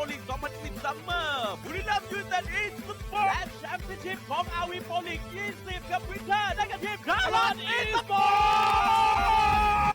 รั้งครับอาวีโปลิก2010 ซัมเมอร์บุรีรัมย์ยูไนเต็ดอีสปอร์ตและแชมเปี้ยนชิพของอาวีโปลิก20ครับวินเทอร์ได้กับทีมคาร์ลอนอีสปอร์ต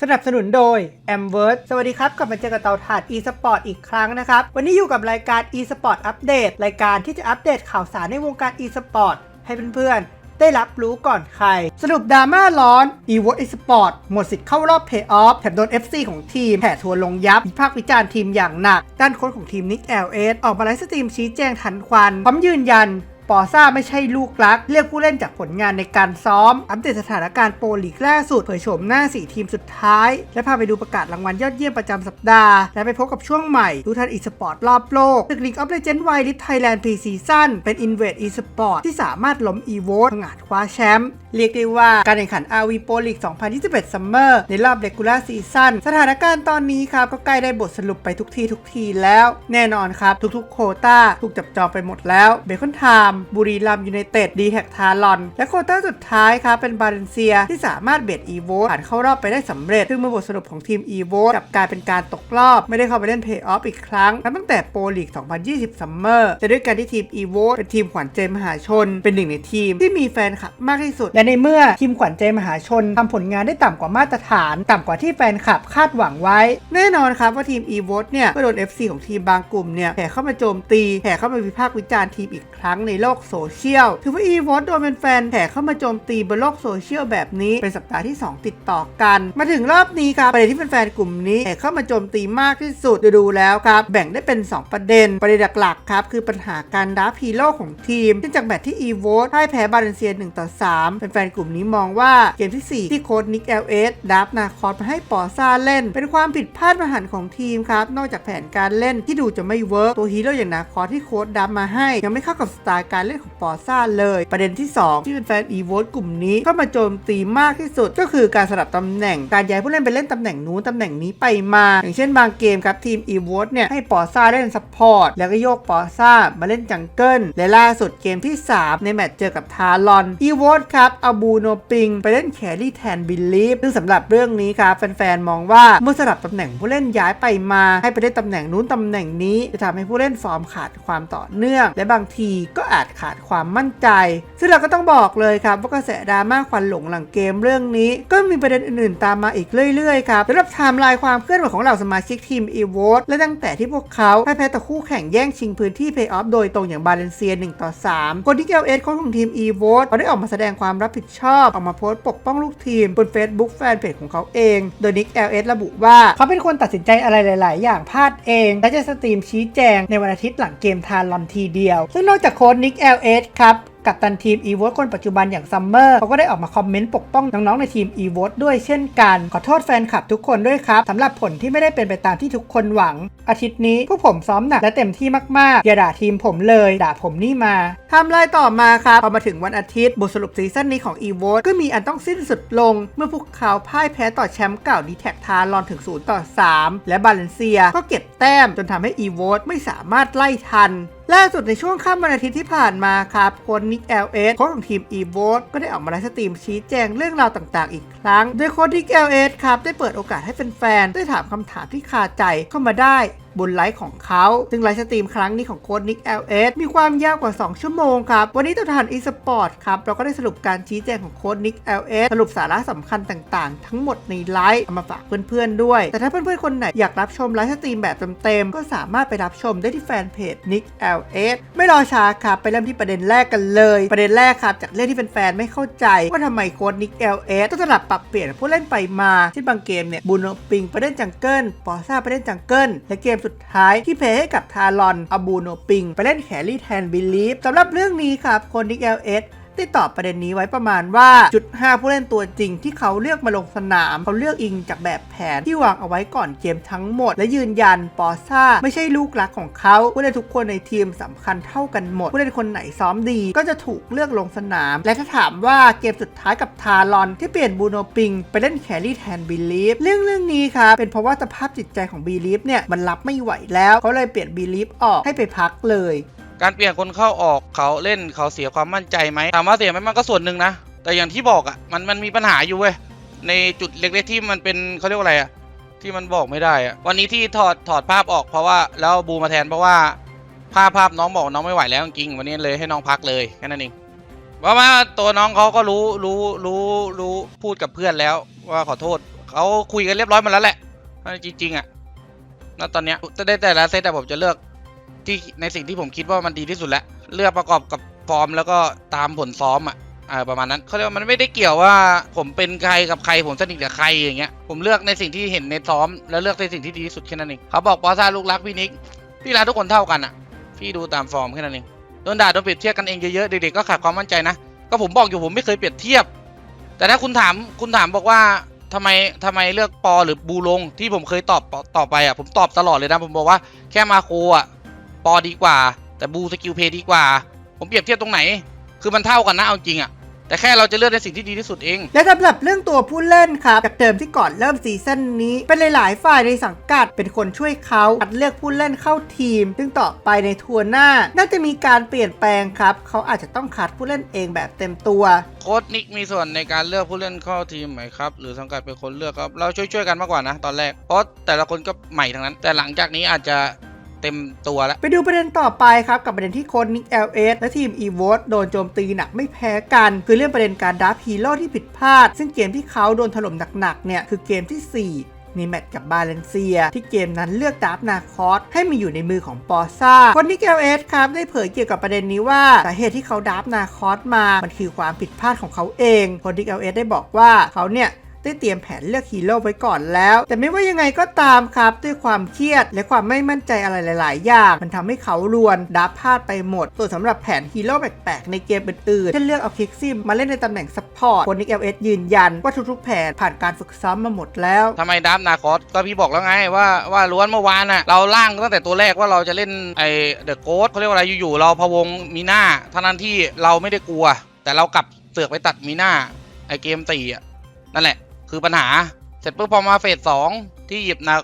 สนับสนุนโดย a m w o r d สวัสดีครับ กลับมาเจอกับเตาถ่าน e-sport อีกครั้งนะครับ วันนี้อยู่กับรายการ e-sport update รายการที่จะอัปเดตข่าวสารในวงการ e-sport ให้เพื่อนๆ ได้รับรู้ก่อนใคร สรุปดราม่าร้อน evo e-sport หมดสิทธิ์เข้ารอบเพย์ออฟแถมโดน FC ของทีมแผ่ทัวร์ลงยับวิพากษ์วิจารณ์ทีมอย่างหนัก ด้านโค้ชของทีมนิกเอลเอสออกมาไลฟ์สตรีมชี้แจงทันควันพร้อมยืนยัน ปอซ่าไม่ใช่ลูกรักเรียกผู้เล่นจากผลงานในการซ้อม อัปเดตสถานการณ์โปรลีกล่าสุด เผยโฉมหน้า 4 ทีมสุดท้าย และพาไปดูประกาศรางวัลยอดเยี่ยมประจำสัปดาห์ และไปพบกับช่วงใหม่ดูทันอีสปอร์ตรอบโลกตึกลีกออฟเลเจนด์ไวลิฟไทยแลนด์พรีซีซั่นเป็นอินเวดอีสปอร์ตที่สามารถล้มอีโวตผงาดคว้าแชมป์เรียกได้ว่าการแข่งขัน RV Pro League 2021 Summer ในรอบ Regular Season สถานการณ์ตอนนี้ครับ ก็ใกล้ได้บทสรุปไปทุกทีทุกทีแล้ว แน่นอนครับ ทุกๆ โคต้าถูกจับจองไปหมดแล้วเบคอนไทม์บุรีรัมยูไนเต็ดดีแท็กทารอน และโควต้าสุดท้ายครับเป็นบาเลนเซียที่สามารถเบียดอีโวผ่านเข้ารอบไปได้สำเร็จ ซึ่งเมื่อบทสรุปของทีมอีโวกลับกลายเป็นการตกรอบ ไม่ได้เข้าไปเล่นเพย์ออฟอีกครั้งนับตั้งแต่โปรลีก 2020 Summer แต่ด้วยการที่ทีมอีโวเป็นทีมขวัญใจมหาชน เป็นหนึ่งในทีมที่มีแฟนคลับมากที่สุด และในเมื่อทีมขวัญใจมหาชนทำผลงานได้ต่ำกว่ามาตรฐาน ต่ำกว่าที่แฟนคลับคาดหวังไว้ แน่นอนครับว่าทีม e v o t เนี่ยก็โดน FC ของทีมบางกลุ่มเนี่ยแห่เข้ามาโจมตีแห่เข้ามาวิพากษ์วิจารณ์ทีมอีกครั้งในโลกโซเชียลถือว่า e v o t โดนเป็นแฟนแห่เข้ามาโจมตีบนโลกโซเชียลแบบนี้ เป็นสัปดาห์ที่ 2 ติดต่อกัน มาถึงรอบนี้ครับประเด็นที่แฟนๆกลุ่มนี้แห่เข้ามาโจมตีมากที่สุดดูแล้วครับแบ่งได้เป็น 2 ประเด็น ประเด็นหลักๆครับคือปัญหาการดับฮีโร่ของทีมเนื่องจากแมตช์ที่ e v o t พ่ายแพ้บาเลนเซีย1ต่อ3แฟนๆกลุ่มนี้มองว่าเกมที่ 4 ที่โค้ดนิก LS ดับนาคอสมาให้ปอซาเล่น เป็นความผิดพลาดมหันของทีมครับนอกจากแผนการเล่นที่ดูจะไม่เวิร์กตัวฮีโร่อย่างนาคอสที่โค้ดดับมาให้ ยังไม่เข้ากับสไตล์การเล่นของปอซ่าเลย ประเด็นที่ 2 ที่เป็นแฟนอีโวตกลุ่มนี้เข้ามาโจมตีมากที่สุด ก็คือการสลับตำแหน่งการย้ายผู้เล่นไปเล่นตำแหน่งนู้นตำแหน่งนี้ไปมา อย่างเช่นบางเกมครับทีมอีโวตเนี่ยให้ปอซ่าเล่นซัพพอร์ตแล้วก็โยกปอซ่ามาเล่นจังเกิลและล่าสุดเกมที่ 3 ในแมตช์เจอกับทารอนอีโวตครับเอาบูโนปิงไปเล่นแครี่แทนบิลลีฟซึ่งสำหรับเรื่องนี้ครับแฟนๆมองว่าเมื่อสลับตำแหน่งผู้เล่นย้ายไปมาให้ไปเล่นตำแหน่งนู้นตำแหน่งนี้จะทำให้ผู้เล่นฟอร์มขาดความต่อเนื่อง และบางทีก็อาจขาดความมั่นใจ ซึ่งเราก็ต้องบอกเลยครับว่ากระแสดราม่าควันหลงหลังเกมเรื่องนี้ ก็มีประเด็นอื่นๆตามมาอีกเรื่อยๆครับสำหรับไทม์ไลน์ความเคลื่อนไหวของเหล่าสมาชิกทีมอีโวตและตั้งแต่ที่พวกเขาพ่ายแพ้ต่อคู่แข่งแย่งชิงพื้นที่เพย์ออฟโดยตรงอย่างบาเลนเซีย1ต่อ3คนที่เกลเอสโค้ชของทีมอีโวตเขาได้ออกมาแสดงความรับผิดชอบ ออกมาโพสต์ปกป้องลูกทีมบน Facebook แฟนเพจของเขาเอง โดยนิกเอลเอสระบุว่าเขาเป็นคนตัดสินใจอะไรหลาย ๆ อย่างพลาดเองและจะสตรีมชี้แจงในวันอาทิตย์หลังเกมทารลอนทีเดียว ซึ่งนอกจากโค้ชนิกเอลเอสครับกับตันทีม e v o t คนปัจจุบันอย่างซัมเมอร์เขาก็ได้ออกมาคอมเมนต์ปกป้องน้องๆในทีม e v o t ด้วยเช่นกัน ขอโทษแฟนคลับทุกคนด้วยครับสำหรับผลที่ไม่ได้เป็นไปตามที่ทุกคนหวัง อาทิตย์นี้พวกผมซ้อมหนักและเต็มที่มากๆ อย่าด่าทีมผมเลย ด่าผมนี่มาทำลายต่อมาครับพอมาถึงวันอาทิตย์บทสรุปซีซั่นนี้ของ e v o t ก็มีอันต้องสิ้นสุดลง เมื่อพวกเขาพ่ายแพ้ต่อแชมป์เก่าดีแท็กทารอนถึง0ต่อ3และบาเลนเซียก็เก็บแต้มจนทำให้ e v o t ไม่สามารถไล่ทัน ล่าสุดในช่วงค่ำวันอาทิตย์ที่ผ่านมาครับโค้ชนิกเอลเอสโค้ชของทีมอีโวตก็ได้ออกมาไลฟ์สตรีมชี้แจงเรื่องราวต่างๆ อีกครั้ง โดยโค้ชนิกเอลเอสครับได้เปิดโอกาสให้แฟนๆได้ถามคำถามที่คาใจเข้ามาได้ บนไลฟ์ของเขา ซึ่งไลฟ์สตรีมครั้งนี้ของโค้ดนิก LS มีความยาวกว่า 2 ชั่วโมงครับ วันนี้ตัวแทนอีสปอร์ตครับ เราก็ได้สรุปการชี้แจงของโค้ดนิก LS สรุปสาระสำคัญต่างๆ ทั้งหมดในไลฟ์เอามาฝากเพื่อนๆด้วย แต่ถ้าเพื่อนๆ คนไหนอยากรับชมไลฟ์สตรีมแบบเต็มๆ ก็สามารถไปรับชมได้ที่แฟนเพจ Nick LS ไม่รอช้าครับ ไปเริ่มที่ประเด็นแรกกันเลย ประเด็นแรกครับ จากเรื่องที่แฟนๆ ไม่เข้าใจ ว่าทำไมโค้ดนิก LS ต้องสลับปรับเปลี่ยนผู้เล่นไปมาเช่นบางเกมเนี่ยบูโนปิงไปเล่นจังเกิลปอซ่าไปเล่นจังเกิลและเกมสุดท้ายที่เพ้ให้กับทารอนอบูโนปิง ไปเล่นแครี่แทนบิลีฟสำหรับเรื่องนี้ครับคนดิก LS ได้ตอบประเด็นนี้ไว้ประมาณว่าจุด 5 ผู้เล่นตัวจริง ที่เขาเลือกมาลงสนาม เขาเลือกอิงจากแบบแผนที่วางเอาไว้ก่อนเกมทั้งหมด และยืนยันปอซ่าไม่ใช่ลูกรักของเขาผู้เล่นทุกคนในทีมสำคัญเท่ากันหมด ผู้เล่นคนไหนซ้อมดี ก็จะถูกเลือกลงสนาม และถ้าถามว่าเกมสุดท้ายกับทารอนที่เปลี่ยนบูโนปิงไปเล่นแครี่แทนบิลีฟเรื่องเรื่องนี้ครับเป็นเพราะว่าสภาพจิตใจของบิลีฟเนี่ยมันรับไม่ไหวแล้วเขาเลยเปลี่ยนบิลีฟออกให้ไปพักเลย การเปลี่ยนคนเข้าออกเขาเล่นเขาเสียความมั่นใจไหมถามว่าเสียไหมมันก็ส่วนหนึ่งนะ แต่อย่างที่บอกอะมันมันมีปัญหาอยู่เว้ยในจุดเล็กๆที่มันเป็นเขาเรียกว่าอะไรอะที่มันบอกไม่ได้อะวันนี้ที่ถอดถอดภาพออกเพราะว่าแล้วบูมาแทนเพราะว่าภาพภาพน้องบอกน้องไม่ไหวแล้วจริงวันนี้เลยให้น้องพักเลยแค่นั้นเองเพราะว่าตัวน้องเขาก็รู้รู้รู้รู้พูดกับเพื่อนแล้ว ว่าขอโทษเขาคุยกันเรียบร้อยมาแล้วแหละจริงๆอะณตอนเนี้ยจะได้แต่ละเซตแต่ผมจะเลือก ที่ในสิ่งที่ผมคิดว่ามันดีที่สุดแล้ว เลือกประกอบกับฟอร์มแล้วก็ตามผลซ้อมอะอ่าประมาณนั้นเขาเรียกว่ามันไม่ได้เกี่ยวว่าผมเป็นใครกับใครผมสนิทกับใครอย่างเงี้ยผมเลือกในสิ่งที่เห็นในซ้อม แล้วเลือกในสิ่งที่ดีที่สุดแค่นั้นเองเขาบอกปอซ่าลูกรักพี่นิกพี่รักทุกคนเท่ากันอะ พี่ดูตามฟอร์มแค่นั้นเองโดนด่าโดนเปรียบเทียบกันเองเยอะๆเด็กๆก็ขาดความมั่นใจนะก็ผมบอกอยู่ผมไม่เคยเปรียบเทียบ แต่ถ้าคุณถามคุณถามบอกว่าทำไมทำไมเลือกปอหรือบูลงที่ผมเคยตอบตอบไปอะผมตอบตลอดเลยนะผมบอกว่าแค่มาโคอะ ปอดีกว่า แต่บูสกิลเพย์ดีกว่า ผมเปรียบเทียบตรงไหน คือมันเท่ากันนะเอาจริงอะแต่แค่เราจะเลือกในสิ่งที่ดีที่สุดเอง และสำหรับเรื่องตัวผู้เล่นครับ จากเดิมที่ก่อนเริ่มซีซั่นนี้ เป็นหลายๆฝ่ายในสังกัดเป็นคนช่วยเขาคัดเลือกผู้เล่นเข้าทีม ซึ่งต่อไปในทัวร์หน้า น่าจะมีการเปลี่ยนแปลงครับ เขาอาจจะต้องคัดผู้เล่นเองแบบเต็มตัว โค้ดนิกมีส่วนในการเลือกผู้เล่นเข้าทีมไหมครับ หรือสังกัดเป็นคนเลือกครับ เราช่วยๆกันมากกว่านะ ตอนแรก เพราะแต่ละคนก็ใหม่ทั้งนั้น แต่หลังจากนี้อาจจะ เต็มตัวแล้ว ไปดูประเด็นต่อไปครับ กับประเด็นที่โค้ชนิก LS และทีม e v o t โดนโจมตีหนักไม่แพ้กัน คือเรื่องประเด็นการดับฮีโร่ที่ผิดพลาด ซึ่งเกมที่เขาโดนถล่มหนักๆเนี่ยคือเกมที่ 4ในแมตช์กับบาเลนเซีย ที่เกมนั้นเลือกดับนาคอสให้มาอยู่ในมือของปอซ่า คนนิก LS ครับ ได้เผยเกี่ยวกับประเด็นนี้ว่า สาเหตุที่เขาดับนาคอสมา มันคือความผิดพลาดของเขาเอง คนนิก LS ได้บอกว่าเขาเนี่ย ได้เตรียมแผนเลือกฮีโร่ไว้ก่อนแล้ว แต่ไม่ว่ายังไงก็ตามครับ ด้วยความเครียดและความไม่มั่นใจอะไรหลาย ๆ อย่าง มันทำให้เขารวนดับพลาดไปหมด ส่วนสำหรับแผนฮีโร่แปลก ๆ ในเกมอื่นๆเช่นเลือกเอาคิกซิมมาเล่นในตำแหน่งซัพพอร์ตคนนิกเอลเอสยืนยันว่าทุก ๆ แผนผ่านการฝึกซ้อมมาหมดแล้วทำไมดับนาคอสก็พี่บอกแล้วไงว่าว่าล้วนเมื่อวานน่ะเราล่างตั้งแต่ตัวแรกว่าเราจะเล่นไอเดอะโกดเขาเรียกว่าอะไรอยู่ ๆ เราพะวงมีหน้าทั้งนั้นที่เราไม่ได้กลัว แต่เรากลับเสือกไปตัดมีหน้าไอเกมสี่อะนั่นแหละ คือปัญหา เสร็จปุ๊บพอมาเฟสสองที่หยิบนะ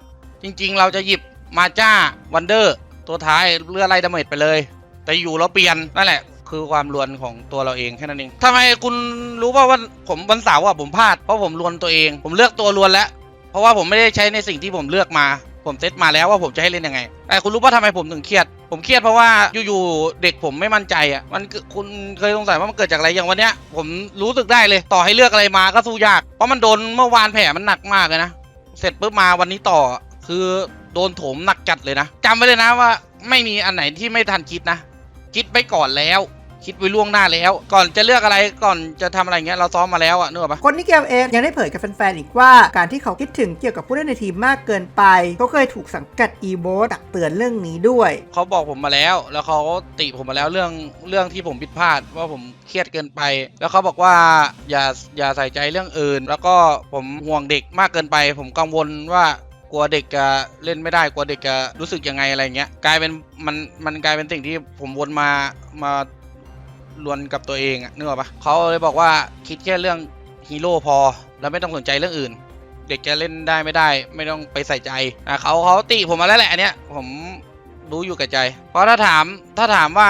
จริง ๆ เราจะหยิบมาจ้าวันเดอร์ตัวท้ายเลือไล่ดาเมจไปเลย แต่อยู่เราเปลี่ยนนั่นแหละ คือความรวนของตัวเราเองแค่นั้นเองทำไมคุณรู้ป่าว่าผมวันเสาร์อะผมพลาดเพราะผมรวนตัวเอง ผมเลือกตัวรวนแล้ว เพราะว่าผมไม่ได้ใช้ในสิ่งที่ผมเลือกมา ผมเซตมาแล้วว่าผมจะให้เล่นยังไงแต่คุณรู้ป่ะทำไมผมถึงเครียด ผมเครียดเพราะว่าอยู่ๆเด็กผมไม่มั่นใจอะมันคุณเคยสงสัยว่ามันเกิดจากอะไรอย่างวันเนี้ย ผมรู้สึกได้เลยต่อให้เลือกอะไรมาก็สู้ยาก เพราะมันโดนเมื่อวานแผลมันหนักมากเลยนะเสร็จปุ๊บมาวันนี้ต่อคือโดนโถมหนักจัดเลยนะจำไว้เลยนะว่า ไม่มีอันไหนที่ไม่ทันคิดนะ คิดไปก่อนแล้ว คิดไว้ล่วงหน้าแล้ว ก่อนจะเลือกอะไรก่อนจะทำอะไรเงี้ยเราซ้อมมาแล้วอะนึกออกปะคนนิกเอลเอสยังได้เผยกับแฟนๆอีกว่าการที่เขาคิดถึงเกี่ยวกับผู้เล่นในทีมมากเกินไปเขาเคยถูกสังกัด e v o t ตักเตือนเรื่องนี้ด้วย เขาบอกผมมาแล้ว แล้วเขาติผมมาแล้วเรื่องเรื่องที่ผมผิดพลาดว่าผมเครียดเกินไป แล้วเขาบอกว่าอย่าอย่าใส่ใจเรื่องอื่น แล้วก็ผมห่วงเด็กมากเกินไป ผมกังวลว่ากลัวเด็กจะเล่นไม่ได้กลัวเด็กจะรู้สึกยังไงอะไรเงี้ยกลายเป็นมันมันกลายเป็นสิ่งที่ผมวนมามา ลวนกับตัวเองอะนึกออกปะเขาเลยบอกว่าคิดแค่เรื่องฮีโร่พอ แล้วไม่ต้องสนใจเรื่องอื่น เด็กจะเล่นได้ไม่ได้ ไม่ต้องไปใส่ใจอะเขาเขาติผมมาแล้วแหละอันเนี้ยผมรู้อยู่กับใจ เพราะถ้าถามถ้าถามว่า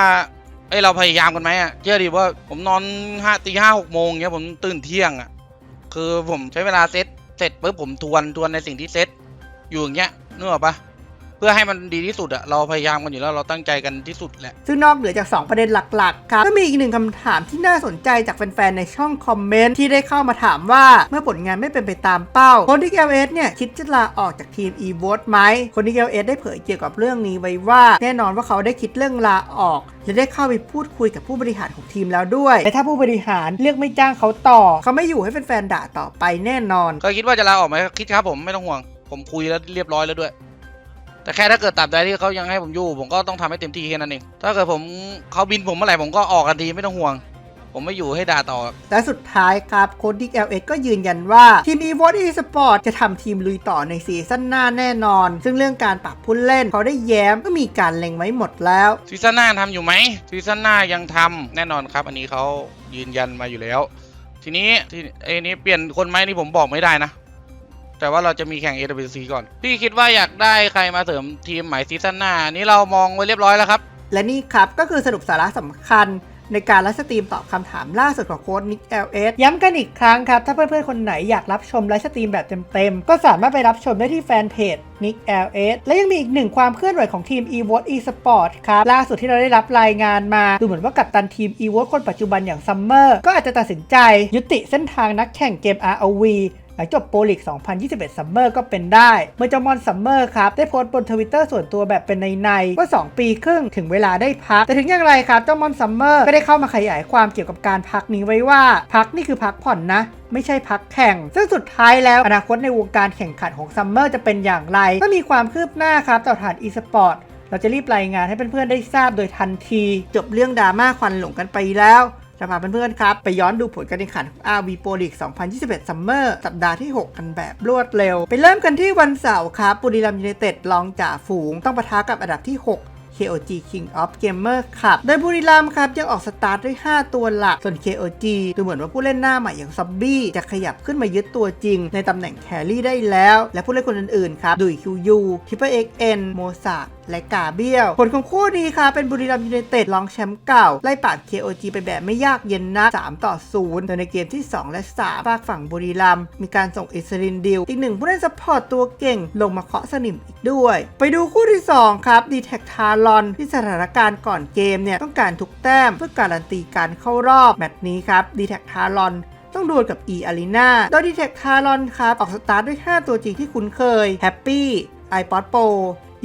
เอ้เราพยายามกันไหมอะเชื่อดิว่าผมนอนห้าตีห้าหกโมงเงี้ยผมตื่นเที่ยงอะคือผมใช้เวลาเซตเสร็จปุ๊บผมทวนทวนในสิ่งที่เซตอยู่อย่างเงี้ยนึกออกปะ เพื่อให้มันดีที่สุดอะเราพยายามกันอยู่แล้วเราตั้งใจกันที่สุดแหละ ซึ่งนอกเหนือจาก 2 ประเด็นหลักๆ ครับ ก็มีอีกหนึ่งคำถามที่น่าสนใจจากแฟนๆ ในช่องคอมเมนต์ที่ได้เข้ามาถามว่าเมื่อผลงานไม่เป็นไปตามเป้าคนที่ LS เนี่ยคิดจะลาออกจากทีม e v o t ไหมคนที่ LS ได้เผยเกี่ยวกับเรื่องนี้ไว้ว่า แน่นอนว่าเขาได้คิดเรื่องลาออกและได้เข้าไปพูดคุยกับผู้บริหารของทีมแล้วด้วยแต่ถ้าผู้บริหารเลือกไม่จ้างเขาต่อ เขาไม่อยู่ให้แฟนๆด่าต่อไปแน่นอนเคยคิดว่าจะลาออกไหมคิดครับผมไม่ต้องห่วง ผมคุยแล้วเรียบร้อยแล้วด้วย แต่แค่ถ้าเกิดตราบใดที่เขายังให้ผมอยู่ ผมก็ต้องทำให้เต็มที่แค่นั้นเอง ถ้าเกิดผมเขาบินผมเมื่อไหร่ผมก็ออกกันทีไม่ต้องห่วง ผมไม่อยู่ให้ด่าต่อ และสุดท้ายครับโค้ดดิก LS ก็ยืนยันว่า ทีม e v o t eSport จะทำทีมลุยต่อในซีซั่นหน้าแน่นอน ซึ่งเรื่องการปรับผู้เล่นเขาได้แย้มก็มีการเล็งไว้หมดแล้วซีซั่นหน้าทำอยู่ไหมซีซั่นหน้ายังทำแน่นอนครับ อันนี้เขายืนยันมาอยู่แล้ว ทีนี้ที่ไอ้นี้เปลี่ยนคนไหมนี่ผมบอกไม่ได้นะ แต่ว่าเราจะมีแข่ง AWC ก่อน พี่คิดว่าอยากได้ใครมาเสริมทีมใหม่ซีซั่นหน้า นี่เรามองไว้เรียบร้อยแล้วครับ และนี่ครับก็คือสรุปสาระสำคัญในการไลฟ์สตรีมตอบคำถามล่าสุดของโค้ดนิก LS ย้ำกันอีกครั้งครับ ถ้าเพื่อนๆ คนไหนอยากรับชมไลฟ์สตรีมแบบเต็มๆ ก็สามารถไปรับชมได้ที่แฟนเพจ Nick LS และยังมีอีกหนึ่งความเคลื่อนไหวของทีม eVote Sport ครับ ล่าสุดที่เราได้รับรายงานมา ดูเหมือนว่ากัปตันทีม e v o t คนปัจจุบันอย่าง Summer ก็อาจจะตัดสินใจยุติเส้นทางนักแข่งเกม ROV หลังจบโปรลีก2021 ซัมเมอร์ก็เป็นได้ เมื่อเจ้ามอนซัมเมอร์ครับ ได้โพสต์บนทวิตเตอร์ส่วนตัวแบบเป็นในในๆว่า 2 ปีครึ่งถึงเวลาได้พัก แต่ถึงอย่างไรครับ เจ้ามอนซัมเมอร์ก็ได้เข้ามาขยายความเกี่ยวกับการพักนี้ไว้ว่า พักนี่คือพักผ่อนนะไม่ใช่พักแข่ง ซึ่งสุดท้ายแล้วอนาคตในวงการแข่งขันของซัมเมอร์จะเป็นอย่างไรถ้ามีความคืบหน้าครับต่อฐานอีสปอร์ตเราจะรีบรายงานให้เพื่อนๆได้ทราบโดยทันที จบเรื่องดราม่าควันหลงกันไปแล้ว จะพาเพื่อนๆครับ ไปย้อนดูผลการแข่งขัน RV Pro League 2021 Summer สัปดาห์ที่ 6 กันแบบรวดเร็ว ไปเริ่มกันที่วันเสาร์ครับบุรีรัมย์ยูไนเต็ดรองจ่าฝูงต้องปะทะกับอันดับที่ 6 KOG King of Gamer ครับโดยบุรีรัมย์ครับยังออกสตาร์ทด้วย 5 ตัวหลัก ส่วน KOG ดูเหมือนว่าผู้เล่นหน้าใหม่อย่างซอบบี้จะขยับขึ้นมายึดตัวจริง ในตำแหน่งแครี่ได้แล้ว และผู้เล่นคนอื่นๆครับดุยคิวยูทิปเปอร์เอ็กเอ็นโมซาและกาเบียลผลของคู่นี้ครับเป็นบุรีรัมย์ยูไนเต็ดรองแชมป์เก่า ไล่ปาด KOG ไปแบบไม่ยากเย็นนัก3ต่อ0โดยในเกมที่ 2 และ3ฝากฝั่งบุรีรัมย์มีการส่งอิสรินดิวอีกหนึ่งผู้เล่นซัพพอร์ตตัวเก่ง ลงมาเคาะสนิมอีกด้วย ไปดูคู่ที่ 2 ครับดีแท็กทารอนที่สถานการณ์ก่อนเกมเนี่ยต้องการทุกแต้มเพื่อการันตีการเข้ารอบแมตช์นี้ครับดีแท็กทารอนต้องดวลกับ e a r e n a โดยดีแท c ทารอนครับออกสตาร์ทด้วย 5 ตัวจริงที่คุ้นเคย Happy iPod Pro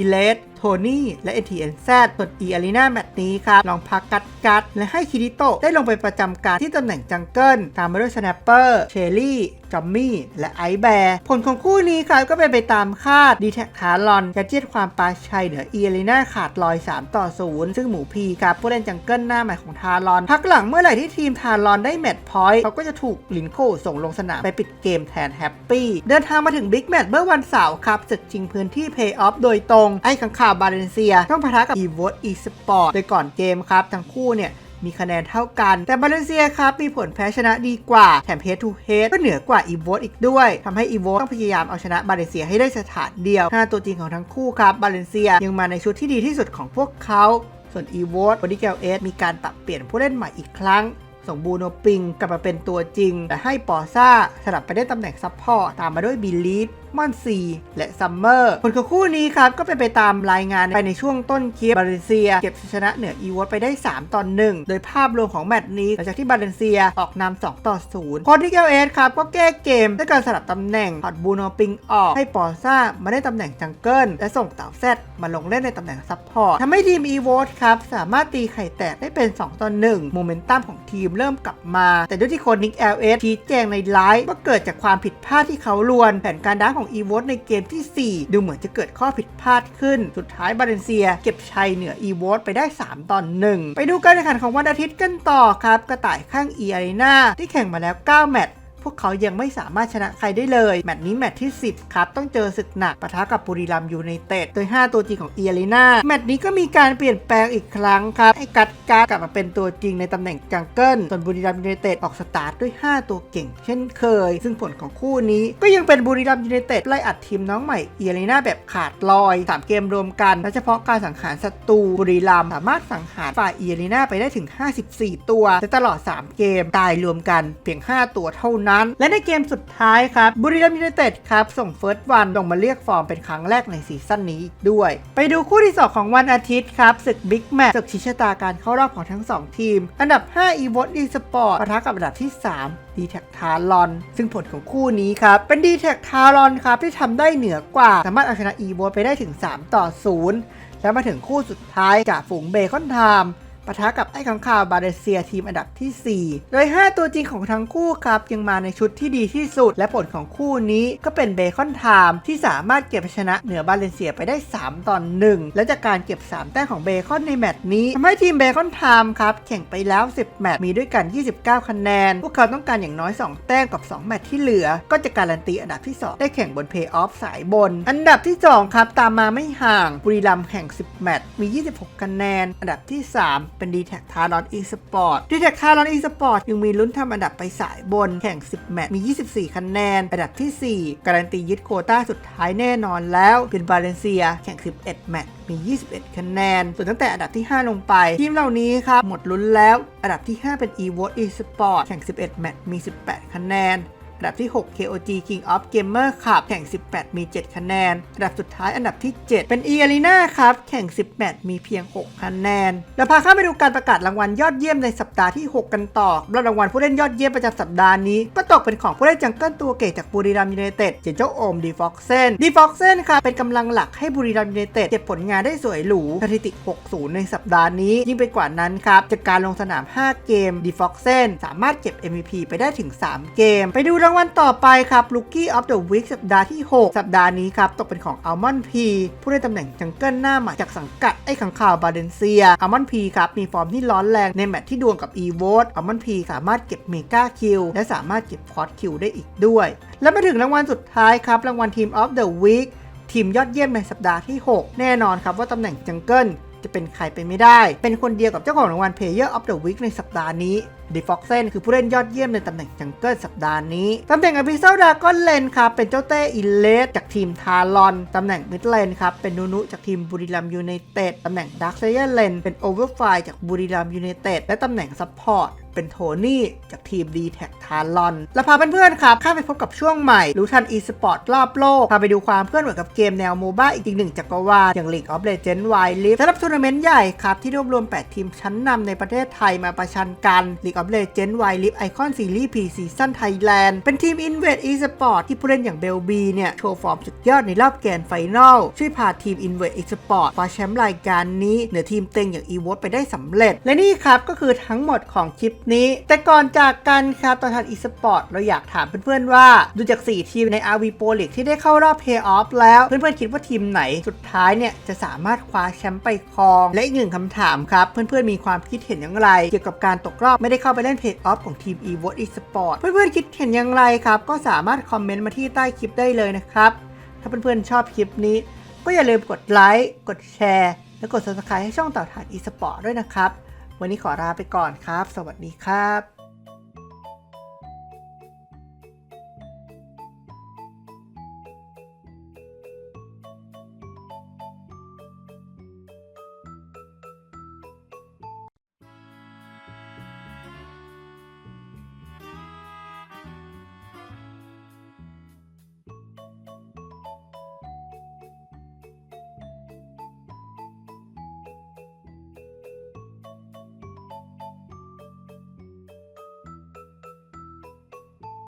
e l e t โทนี่และ ATNZ ส่วน e a r e n a แมตช์นี้ครับลองพักกัดกัดและให้คิริโตะได้ลงไปประจำการที่ตำแหน่งจังเกิลตามมาด้วย Snapper เชลลี่จอมมี่และไอแบร์ผลของคู่นี้ครับก็เป็นไปตามคาด d t แท c ทารอนยัดเยียดความปลาชัยเหนือ e a r e n a ขาดลอย 3 ต่อ 0 ซึ่งหมูพีครับผู้เล่นจังเกิลหน้าใหม่ของทารอน พักหลังเมื่อไหร่ที่ทีมทารอนได้แมตช์พอยต์เขาก็จะถูกลินโคส่งลงสนามไปปิดเกมแทนแฮปปี้เดินทางมาถึงบิ๊กแมตช์เมื่อวันเสาร์ครับศึกชิงพื้นที่เพย์ออฟโดยตรงไอ้ขังข่าวบาเลนเซีย ต้องปะทะกับ e v o t eSport โดยก่อนเกมครับ ทั้งคู่เนี่ยมีคะแนนเท่ากัน แต่บาเลนเซียครับ มีผลแพ้ชนะดีกว่า แถม head to head ก็เหนือกว่า e v o t อีกด้วยทำให้ e v o t ต้องพยายามเอาชนะบาเลนเซียให้ได้สถานเดียวห้าตัวจริงของทั้งคู่ครับ บาเลนเซียยังมาในชุดที่ดีที่สุดของพวกเขา ส่วน e v o t บอดี้แกลเอสมีการปรับเปลี่ยนผู้เล่นใหม่อีกครั้งส่งบูโนปิงกลับมาเป็นตัวจริง แต่ให้ปอซ่าสลับไปได้ตำแหน่งซับพอร์ต ตามมาด้วยบิลลีฟ มอนซีและซัมเมอร์ผลของคู่นี้ครับก็เป็นไปตามรายงานไปในช่วงต้นคลิปบาเลนเซีย เก็บชนะเหนืออีวอตไปได้ 3 ต่อ 1 โดยภาพรวมของแมตช์นี้หลังจากที่บาเลนเซียออกนำ2ต่อ0คนที่เกลเอสครับก็แก้เกมด้วยการสลับตำแหน่งถอดบูโนปิงออกให้ปอซ่ามาได้ตำแหน่งจังเกิลและส่งเต่าแซดมาลงเล่นในตำแหน่งซับพอร์ตทำให้ทีมอีวอตครับสามารถตีไข่แตกได้เป็น 2 ต่อ 1 โมเมนตัมของทีมเริ่มกลับมา แต่ด้วยที่โคนนิก LS ชี้แจงในไลฟ์ว่าเกิดจากความผิดพลาดที่เขาลวนแผนการด้านของ e v o t ในเกมที่ 4 ดูเหมือนจะเกิดข้อผิดพลาดขึ้น สุดท้ายบาเลนเซีย เก็บชัยเหนืออีเวสไปได้ 3ต่อ1ไปดูการแข่งขันของวันอาทิตย์กันต่อครับ กระต่ายข้างเอรีนาที่แข่งมาแล้ว 9 แมตช์ พวกเขายังไม่สามารถชนะใครได้เลย แมตช์นี้แมตช์ที่ 10 ครับ ต้องเจอศึกหนักปะทะกับบุรีรัมยูไนเต็ดโดย 5 ตัวจริงของเอียรีนาแมตช์นี้ก็มีการเปลี่ยนแปลงอีกครั้งครับให้กัดการดกลับมาเป็นตัวจริงในตำแหน่งจังเกิลส่วนบุรีรัมยูไนเต็ดออกสตาร์ทด้วย 5 ตัวเก่ง เช่นเคย ซึ่งผลของคู่นี้ก็ยังเป็นบุรีรัมยูไนเต็ดไล่อัดทีมน้องใหม่เอียรีนาแบบขาดลอย 3 เกมรวมกันและเฉพาะการสังหารศัตรูบุรีรัมสามารถสังหารฝ่ายเอียรีนาไปได้ถึง 54 ตัวในตลอด 3 เกมตายรวมกันเพียง 5 ตัวเท่านั้นและในเกมสุดท้ายครับบุรีรัมย์ยูไนเต็ดครับส่งเฟิร์สวันลงมาเรียกฟอร์มเป็นครั้งแรกในซีซั่นนี้ด้วย ไปดูคู่ที่ 2 ของวันอาทิตย์ครับศึกบิ๊กแมตช์ศึกชิชะตาการเข้ารอบของทั้ง 2 ทีม อันดับ5 e v o t e Sport ปะทะกับอันดับที่3 d t แท c ทารอน ซึ่งผลของคู่นี้ครับ เป็น d t แท c ทารอนครับ ที่ทำได้เหนือกว่า สามารถเอาชนะ e v o t ไปได้ถึง 3 ต่อ 0 แล้วมาถึงคู่สุดท้ายจากฝูงเบคอนไทม์ ปะทะกับไอ้ขังข่าวบาเลเซียทีมอันดับที่ 4 โดย 5 ตัวจริงของทั้งคู่ครับยังมาในชุดที่ดีที่สุด และผลของคู่นี้ก็เป็นเบคอนไทม์ที่สามารถเก็บชนะเหนือบาเลเซียไปได้ 3ต่อ1และจากการเก็บ 3 แต้มของเบคอนในแมตช์นี้ทำให้ทีมเบคอนไทม์ครับแข่งไปแล้ว 10 แมตช์มีด้วยกัน 29 คะแนน พวกเขาต้องการอย่างน้อย 2 แต้มกับ 2 แมตช์ที่เหลือ ก็จะการันตีอันดับที่ 2 ได้แข่งบนเพย์ออฟสายบน อันดับที่ 2 ครับตามมาไม่ห่างบุรีรัมย์แข่ง 10 แมตช์มี 26 คะแนน อันดับที่ 3เป็น d t แท t a r o n eSport d t แท t a r o n eSport ยังมีลุ้นทำอันดับไปสายบนแข่ง 10 แมตช์มี 24 คะแนน อันดับที่ 4 การันตียึดโควต้าสุดท้ายแน่นอนแล้วเป็นบาเลนเซียแข่ง 11 แมตช์มี 21 คะแนน ส่วนตั้งแต่อันดับที่ 5 ลงไป ทีมเหล่านี้ครับหมดลุ้นแล้ว อันดับที่ 5 เป็น eVote eSport แข่ง 11 แมตช์มี 18 คะแนน อันดับที่ 6 KOG King of Gamer ครับแข่ง 18 มี 7 คะแนน อันดับสุดท้ายอันดับที่ 7 เป็น e a r e n a ครับ แข่ง 18 มีเพียง 6 คะแนน แล้วพาข้าไปดูการประกาศรางวัลยอดเยี่ยมในสัปดาห์ที่ 6 กันต่อรางวัลผู้เล่นยอดเยี่ยมประจำสัปดาห์นี้ ก็ตกเป็นของผู้เล่นจังเกิลตัวเก่งจากบุรีรัมย์ยูไนเต็ดเจ้าโอมดีฟ็อกเซนดีฟ็อกเซนครับเป็นกำลังหลักให้บุรีรัมย์ยูไนเต็ดเก็บผลงานได้สวยหรูสถิติ 6-0 ในสัปดาห์นี้ ยิ่งไปกว่านั้นครับจากการลงสนาม 5 เกมดีฟ็อกเซนสามารถเก็บ MVP ไปได้ถึง 3 เกม ไปดูรางางวัลต่อไปครับ Rookie of the Week สัปดาห์ที่ 6 สัปดาห์นี้ครับ ตกเป็นของอัลมอนพีผู้ได้ตำแหน่งจังเกิลหน้าใหม่จากสังกัดไอ้ขังข่าวบาเดนเซียอัลมอนพีครับ มีฟอร์มที่ร้อนแรงในแมตช์ที่ดวลกับ e v o t อัลมอนพีสามารถเก็บเมกาคิวและสามารถเก็บคอร์สคิวได้อีกด้วย และมาถึงรางวัลสุดท้ายครับรางวัลทีม of the Week ทีมยอดเยี่ยมในสัปดาห์ที่ 6 แน่นอนครับว่าตำแหน่งจังเกิลจะเป็นใครไปไม่ได้ เป็นคนเดียวกับเจ้าของรางวัล Player of the Week ในสัปดาห์นี้ d e f o x e n คือผู้เล่นยอดเยี่ยมในตำแหน่งจังเกิลสัปดาห์นี้ ตำแหน่งอ p ิโซดาก็เลนครับเป็นเจ้าเต้อิเลสจากทีมทารอน ตำแหน่งมิดเลนครับเป็นนูนุจากทีมบุรีรัมยูไนเต็ด ตำแหน่งดักเซเยอร์เลนเป็นโอเวอร์ไฟจากบุรีรัมยูไนเต็ดและตำแหน่งซัพพอร์ตเป็นโทนี่จากทีม d t แททารอน แล้วพาเพื่อนๆครับ ข้าไปพบกับช่วงใหม่ รู้ทัน e-sport รอบโลก พาไปดูความเคลื่อนไหวกับเกมแนวโมบ้าอีกหนึ่งจักรวาล อย่าง League of Legends Wild Rift สำหรับทัวร์นาเมนต์ใหญ่ครับ ที่รวบรวม 8 ทีมชั้นนำในประเทศไทยมาประชันกัน League of Legends Wild Rift Icon Series P Season Thailand เป็นทีม Invade Esport ที่ผู้เล่นอย่างเบลบีเนี่ย โชว์ฟอร์มสุดยอดในรอบแกรน์ไฟนอลช่วยพาทีม Invade Esport คว้าแชมป์รายการนี้ เหนือทีมเต็งอย่าง eVote ไปได้สำเร็จ และนี่ครับก็คือทั้งหมดของคลิปนี้ แต่ก่อนจากกันครับตอนทัน eSport เราอยากถามเพื่อนๆว่า ดูจาก 4 ทีมใน RV Pro League ที่ได้เข้ารอบ Playoff แล้วเพื่อนๆคิดว่าทีมไหนสุดท้ายเนี่ยจะสามารถคว้าแชมป์ไปครอง และอีกหนึ่งคำถามครับเพื่อนๆมีความคิดเห็นอย่างไร เกี่ยวกับการตกรอบไม่ได้เข้าไปเล่นเทรดออฟของทีม eVote eSport เพื่อนๆคิดเห็นอย่างไรครับ ก็สามารถคอมเมนต์มาที่ใต้คลิปได้เลยนะครับ ถ้าเพื่อนๆชอบคลิปนี้ ก็อย่าลืมกดไลค์กดแชร์ และกด subscribe ให้ช่องเต่าถ่าน eSport ด้วยนะครับ วันนี้ขอลาไปก่อนครับ สวัสดีครับ